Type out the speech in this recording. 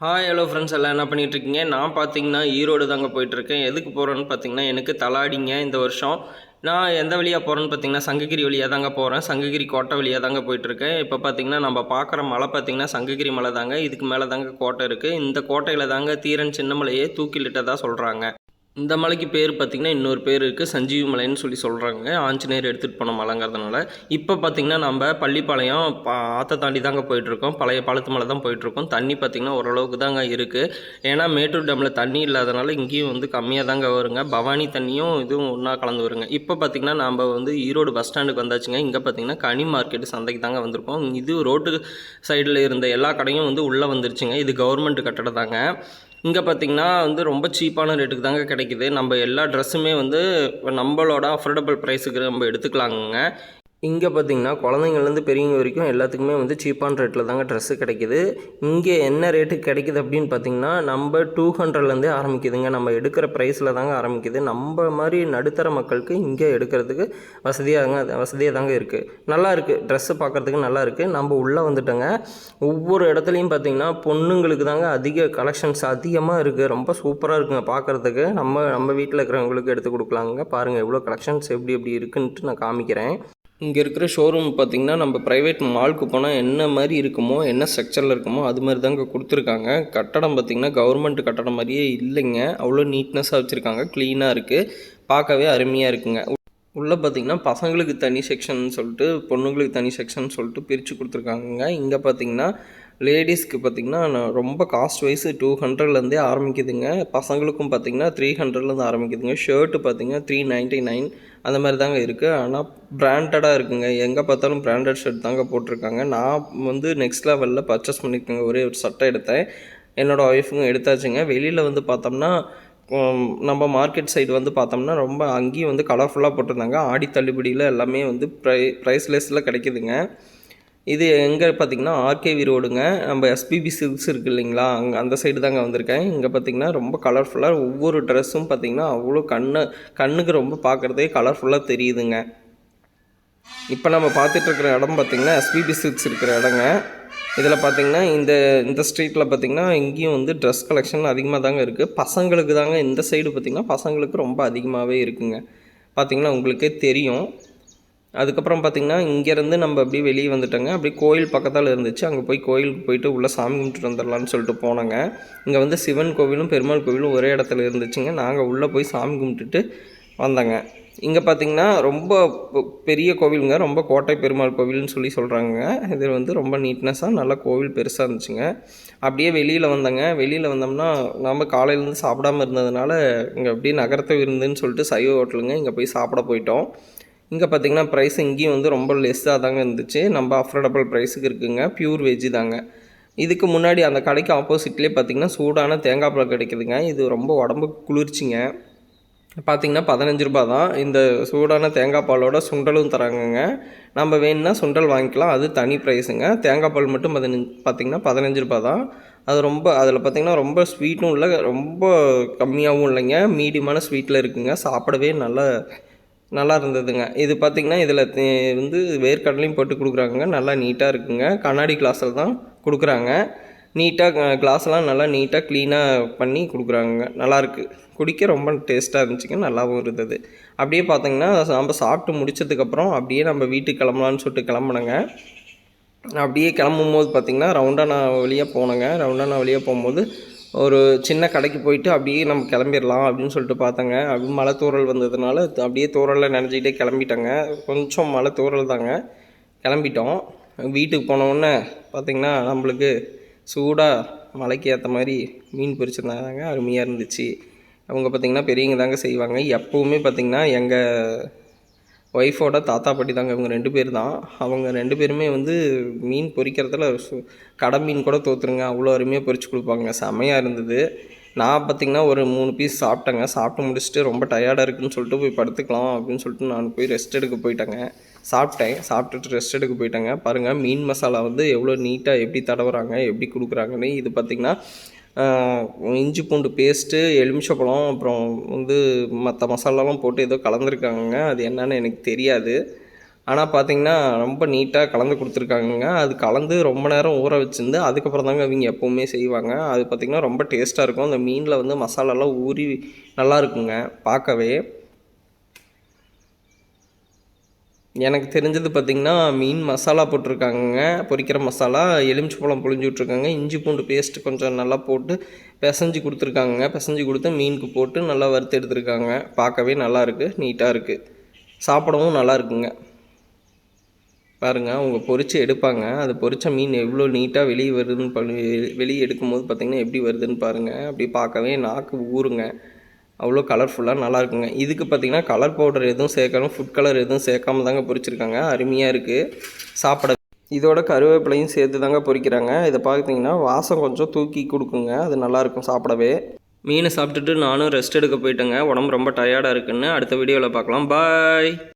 Hi hello friends எல்லாம் என்ன பண்ணிகிட்ருக்கீங்க நான் பார்த்தீங்கன்னா ஈரோடு தாங்க போயிட்டுருக்கேன். எதுக்கு போகிறேன்னு பார்த்தீங்கன்னா எனக்கு தலாடிங்க இந்த வருஷம். நான் எந்த வழியாக போகிறேன்னு பார்த்தீங்கன்னா சங்ககிரி வழியாக தாங்க போகிறேன் சங்ககிரி கோட்டை வழியாக தாங்க போயிட்டுருக்கேன். இப்போ பார்த்தீங்கன்னா நம்ம பார்க்குற மலை பார்த்தீங்கன்னா சங்ககிரி மலை தாங்க. இதுக்கு மேலே தாங்க கோட்டை இருக்குது இந்த கோட்டையில் தாங்க தீரன் சின்னமலையே தூக்கிலிட்டதாக சொல்கிறாங்க இந்த மலைக்கு பேர் பார்த்திங்கன்னா இன்னொரு பேர் இருக்குது சஞ்சீவி மலைன்னு சொல்லி சொல்கிறாங்க ஆஞ்சநேயர் எடுத்துகிட்டு போன மலைங்கிறதுனால. இப்போ பார்த்திங்கன்னா நம்ம பள்ளிப்பாளையம் பா ஆற்றை தாண்டி தாங்க போயிட்டுருக்கோம். பழைய பாலத்து மலை தான் போயிட்டுருக்கோம். தண்ணி பார்த்திங்கன்னா ஓரளவுக்கு தாங்க இருக்குது ஏன்னா மேட்டூர் டேமில் தண்ணி இல்லாதனால இங்கேயும் வந்து கம்மியாக தாங்க வருங்க. பவானி தண்ணியும் இதுவும் ஒன்றா கலந்து வருங்க. இப்போ பார்த்திங்கன்னா நம்ம வந்து ஈரோடு பஸ் ஸ்டாண்டுக்கு வந்தாச்சுங்க. இங்கே பார்த்திங்கன்னா கனி மார்க்கெட் சந்தைக்கு தாங்க வந்திருக்கோம். இது ரோட்டு சைடில் இருந்த எல்லா கடையும் வந்து உள்ளே வந்துருச்சுங்க. இது கவர்மெண்ட் கட்டடம் தாங்க. இங்கே பார்த்தீங்கன்னா வந்து ரொம்ப சீப்பான ரேட்டுக்கு தாங்க கிடைக்குது. நம்ம எல்லா ட்ரெஸ்ஸுமே வந்து நம்மளோட அஃபோர்டபுள் ப்ரைஸுக்கு நம்ம எடுத்துக்கலாங்க இங்கே பார்த்தீங்கன்னா குழந்தைங்கள்லேருந்து பெரியவங்க வரைக்கும் எல்லாத்துக்குமே வந்து சீப்பான ரேட்டில் தாங்க ட்ரெஸ்ஸு கிடைக்குது. இங்கே என்ன ரேட்டு கிடைக்குது அப்படின்னு பார்த்தீங்கன்னா நம்ம டூ ஹண்ட்ரட்லேருந்தே ஆரம்பிக்குதுங்க. நம்ம எடுக்கிற ப்ரைஸில் தாங்க ஆரம்பிக்குது. நம்ம மாதிரி நடுத்தர மக்களுக்கு இங்கே எடுக்கிறதுக்கு வசதியாக வசதியாக தாங்க இருக்குது நல்லா இருக்குது ட்ரெஸ்ஸு பார்க்குறதுக்கு நல்லா இருக்குது நம்ம உள்ளே வந்துட்டோங்க. ஒவ்வொரு இடத்துலையும் பார்த்தீங்கன்னா பொண்ணுங்களுக்கு தாங்க அதிக கலெக்ஷன்ஸ் அதிகமாக இருக்குது ரொம்ப சூப்பராக இருக்குங்க பார்க்குறதுக்கு நம்ம நம்ம வீட்டில் இருக்கிறவங்களுக்கு எடுத்து கொடுக்கலாங்க. பாருங்கள் எவ்வளோ கலெக்ஷன்ஸ் எப்படி எப்படி இருக்குன்ட்டு நான் காமிக்கிறேன். இங்கே இருக்கிற ஷோரூம் பார்த்திங்கன்னா நம்ம ப்ரைவேட் மாலுக்கு போனால் என்ன மாதிரி இருக்குமோ என்ன ஸ்ட்ரக்சரில் இருக்குமோ அது மாதிரி தாங்க கொடுத்துருக்காங்க. கட்டடம் பார்த்திங்கன்னா கவர்மெண்ட் கட்டடம் மாதிரியே இல்லைங்க. அவ்வளோ நீட்னஸாக வச்சுருக்காங்க. க்ளீனாக இருக்குது பார்க்கவே அருமையாக இருக்குங்க. உள்ளே பார்த்தீங்கன்னா பசங்களுக்கு தனி செக்ஷன் சொல்லிட்டு பொண்ணுங்களுக்கு தனி செக்ஷன் சொல்லிட்டு பிரித்து கொடுத்துருக்காங்க இங்கே பார்த்தீங்கன்னா லேடிஸ்க்கு பார்த்தீங்கன்னா நான் ரொம்ப காஸ்ட் வைஸ் டூ ஹண்ட்ரட்லேருந்தே ஆரம்பிக்குதுங்க. பசங்களுக்கும் பார்த்திங்கன்னா த்ரீ ஹண்ட்ரட்லேருந்து ஆரம்பிக்குதுங்க. ஷர்ட்டு பார்த்தீங்கன்னா த்ரீ நைன்ட்டி நைன் அந்த மாதிரி தாங்க இருக்குது ஆனால் பிராண்டடாக இருக்குங்க. எங்கே பார்த்தாலும் பிராண்டட் ஷர்ட் தாங்க போட்டிருக்காங்க. நான் வந்து நெக்ஸ்ட் லெவலில் பர்ச்சேஸ் பண்ணியிருக்கேங்க. ஒரே ஒரு சட்டை எடுத்தேன். என்னோடய ஒய்ஃபுங்க எடுத்தாச்சுங்க. வெளியில் வந்து பார்த்தோம்னா நம்ம மார்க்கெட் சைடு வந்து பார்த்தோம்னா ரொம்ப அங்கேயும் வந்து கலர்ஃபுல்லாக போட்டிருந்தாங்க. ஆடி தள்ளுபடியில் எல்லாமே வந்து ப்ரை ப்ரைஸ்லெஸ்ஸில் கிடைக்குதுங்க. இது எங்கே பார்த்தீங்கன்னா ஆர்கேவி ரோடுங்க. நம்ம எஸ்பிபி சில்க்ஸ் இருக்குது இல்லைங்களா? அங்கே அந்த சைடு தாங்க வந்திருக்கேன். இங்கே பார்த்தீங்கன்னா ரொம்ப கலர்ஃபுல்லாக ஒவ்வொரு ட்ரெஸ்ஸும் பார்த்தீங்கன்னா அவ்வளோ கண்ணு கண்ணுக்கு ரொம்ப பார்க்குறதே கலர்ஃபுல்லாக தெரியுதுங்க. இப்போ நம்ம பார்த்துட்ருக்கிற இடம் பார்த்திங்கன்னா எஸ்பிபி சில்க்ஸ் இருக்கிற இடங்க. இதில் பார்த்தீங்கன்னா இந்த இந்த ஸ்ட்ரீட்டில் பார்த்தீங்கன்னா இங்கேயும் வந்து ட்ரெஸ் கலெக்ஷன் அதிகமாக தாங்க இருக்குது பசங்களுக்கு தாங்க இந்த சைடு பார்த்திங்கன்னா பசங்களுக்கு ரொம்ப அதிகமாகவே இருக்குங்க. பார்த்திங்கன்னா உங்களுக்கே தெரியும். அதுக்கப்புறம் பார்த்திங்கன்னா இங்கேருந்து நம்ம அப்படியே வெளியே வந்துட்டோங்க. அப்படியே கோயில் பக்கத்தால் இருந்துச்சு. அங்கே போய் கோயிலுக்கு போயிட்டு உள்ளே சாமி கும்பிட்டு வந்துடலான்னு சொல்லிட்டு போனோங்க. இங்கே வந்து சிவன் கோவிலும் பெருமாள் கோவிலும் ஒரே இடத்துல இருந்துச்சுங்க. நாங்கள் உள்ளே போய் சாமி கும்பிட்டுட்டு வந்தோங்க. இங்கே பார்த்தீங்கன்னா ரொம்ப பெரிய கோவிலுங்க. ரொம்ப கோட்டை பெருமாள் கோவில்னு சொல்லி சொல்கிறாங்க இது வந்து ரொம்ப நீட்னஸாக நல்ல கோவில் பெருசாக இருந்துச்சுங்க. அப்படியே வெளியில் வந்தோங்க. வெளியில் வந்தோம்னா நம்ம காலையிலேருந்து சாப்பிடாம இருந்ததுனால இங்கே அப்படியே நகரத்தை விருந்துன்னு சொல்லிட்டு சைவ ஹோட்டலுங்க. இங்கே போய் சாப்பிட போயிட்டோம். இங்கே பார்த்தீங்கன்னா ப்ரைஸ் இங்கேயும் வந்து ரொம்ப லெஸ்ஸாக தாங்க இருந்துச்சு. நம்ம அஃபோர்டபுள் ப்ரைஸுக்கு இருக்குங்க. பியூர் வெஜ்ஜு தாங்க. இதுக்கு முன்னாடி அந்த கடைக்கு ஆப்போசிட்லேயே பார்த்தீங்கன்னா சூடான தேங்காய் பழம் கிடைக்குதுங்க. இது ரொம்ப உடம்புக்கு குளிர்ச்சிங்க. பார்த்தீங்கன்னா பதினஞ்சு ரூபா தான். இந்த சூடான தேங்காய் பாலோட சுண்டலும் தராங்கங்க. நம்ம வேணும்னா சுண்டல் வாங்கிக்கலாம். அது தனி ப்ரைஸுங்க தேங்காய் பால் மட்டும் பதினஞ்சு பார்த்தீங்கன்னா பதினஞ்சு ரூபா தான். அது ரொம்ப அதில் பார்த்தீங்கன்னா ரொம்ப ஸ்வீட்டும் இல்லை ரொம்ப கம்மியாகவும் இல்லைங்க. மீடியமான ஸ்வீட்டில் இருக்குங்க. சாப்பிடவே நல்ல நல்லா இருந்ததுங்க இது பார்த்திங்கன்னா இதில் வந்து வேர்க்கடலையும் போட்டு கொடுக்குறாங்க நல்லா நீட்டாக இருக்குங்க. கண்ணாடி கிளாஸில் தான் கொடுக்குறாங்க. நீட்டாக கிளாஸ்லாம் நல்லா நீட்டாக க்ளீனாக பண்ணி கொடுக்குறாங்க நல்லாயிருக்கு குடிக்க ரொம்ப டேஸ்ட்டாக இருந்துச்சுங்க. நல்லாவும் இருந்தது. அப்படியே பார்த்தீங்கன்னா நம்ம சாப்பிட்டு முடிச்சதுக்கப்புறம் அப்படியே நம்ம வீட்டுக்கு கிளம்பலான்னு சொல்லிட்டு கிளம்புனங்க. அப்படியே கிளம்பும் போது பார்த்திங்கன்னா ரவுண்டானா வழியாக போனேங்க. ரவுண்டானா வழியாக போகும்போது ஒரு சின்ன கடைக்கு போயிட்டு அப்படியே நம்ம கிளம்பிடலாம் அப்படின்னு சொல்லிட்டு பார்த்தாங்க. அப்படி மழை தூரல் வந்ததுனால அப்படியே தூரலில் நினச்சிக்கிட்டே கிளம்பிட்டாங்க. கொஞ்சம் மழை தூரல் தாங்க. கிளம்பிட்டோம். வீட்டுக்கு போன பார்த்திங்கன்னா நம்மளுக்கு சூடாக மலைக்கு ஏற்ற மாதிரி மீன் பொரிச்சிருந்தாங்க. அருமையாக இருந்துச்சு. அவங்க பார்த்திங்கன்னா பெரியவங்க தாங்க செய்வாங்க. எப்போவுமே பார்த்திங்கன்னா எங்கள் ஒய்ஃபோட தாத்தா பாட்டி தாங்க இவங்க ரெண்டு பேர் தான். அவங்க ரெண்டு பேருமே வந்து மீன் பொறிக்கிறதுல சு- கடை மீன் கூட தோத்துருங்க அவ்வளோ அருமையாக பொறிச்சு கொடுப்பாங்க. செமையாக இருந்தது. நான் பார்த்திங்கன்னா ஒரு மூணு பீஸ் சாப்பிட்டேங்க. சாப்பிட்டு முடிச்சுட்டு ரொம்ப டயர்டாக இருக்குன்னு சொல்லிட்டு போய் படுத்துக்கலாம் அப்படின்னு சொல்லிட்டு நான் போய் ரெஸ்ட் எடுக்க போயிட்டேங்க. சாப்பிட்டேன். சாப்பிட்டுட்டு ரெஸ்ட் எடுக்க போயிட்டேங்க. பாருங்கள் மீன் மசாலா வந்து எவ்வளோ நீட்டாக எப்படி தடவுறாங்க எப்படி கொடுக்குறாங்கன்னு இது பார்த்திங்கன்னா இஞ்சி பூண்டு பேஸ்ட்டு எலுமிச்சப்பழம் அப்புறம் வந்து மற்ற மசாலாலாம் போட்டு ஏதோ கலந்துருக்காங்கங்க. அது என்னன்னு எனக்கு தெரியாது. ஆனால் பார்த்தீங்கன்னா ரொம்ப நீட்டாக கலந்து கொடுத்துருக்காங்கங்க. அது கலந்து ரொம்ப நேரம் ஊற வச்சுருந்து அதுக்கப்புறம் தாங்க அவங்க எப்போவுமே செய்வாங்க. அது பார்த்திங்கன்னா ரொம்ப டேஸ்ட்டாக இருக்கும். அந்த மீனில் வந்து மசாலாலாம் ஊறி நல்லா இருக்குங்க பார்க்கவே. எனக்கு தெரிஞ்சது பார்த்திங்கன்னா மீன் மசாலா போட்டிருக்காங்கங்க. பொரிக்கிற மசாலா எலுமிச்சை பழம் புழிஞ்சு விட்ருக்காங்க இஞ்சி பூண்டு பேஸ்ட் கொஞ்சம் நல்லா போட்டு பிசைஞ்சு கொடுத்துருக்காங்க. பிசைஞ்சு கொடுத்து மீனுக்கு போட்டு நல்லா வறுத்து எடுத்துருக்காங்க. பார்க்கவே நல்லாயிருக்கு நீட்டாக இருக்குது சாப்பிடவும் நல்லா இருக்குங்க. பாருங்கள் அவங்க பொறிச்சு எடுப்பாங்க. அது பொறிச்ச மீன் எவ்வளோ நீட்டாக வெளியே வருதுன்னு பண்ணி வெளியே எடுக்கும்போது பார்த்திங்கன்னா எப்படி வருதுன்னு பாருங்கள் அப்படி பார்க்கவே நாக்கு ஊறுங்க. அவ்வளோ கலர்ஃபுல்லாக நல்லா இருக்குங்க இதுக்கு பார்த்திங்கன்னா கலர் பவுடர் எதுவும் சேர்க்காம ஃபுட் கலர் எதுவும் சேர்க்காம தாங்க பொரிச்சிருக்காங்க. அருமையாக இருக்குது சாப்பிட இதோட கருவேப்பிலையும் சேர்த்து தாங்க பொறிக்கிறாங்க இதை பார்த்தீங்கன்னா வாசம் கொஞ்சம் தூக்கி கொடுக்குங்க. அது நல்லாயிருக்கும் சாப்பிடவே. மீனை சாப்பிட்டுட்டு நானும் ரெஸ்ட் எடுக்க போயிட்டேங்க. உடம்பு ரொம்ப டயர்டாக இருக்குன்னு. அடுத்த வீடியோவில் பார்க்கலாம். பாய்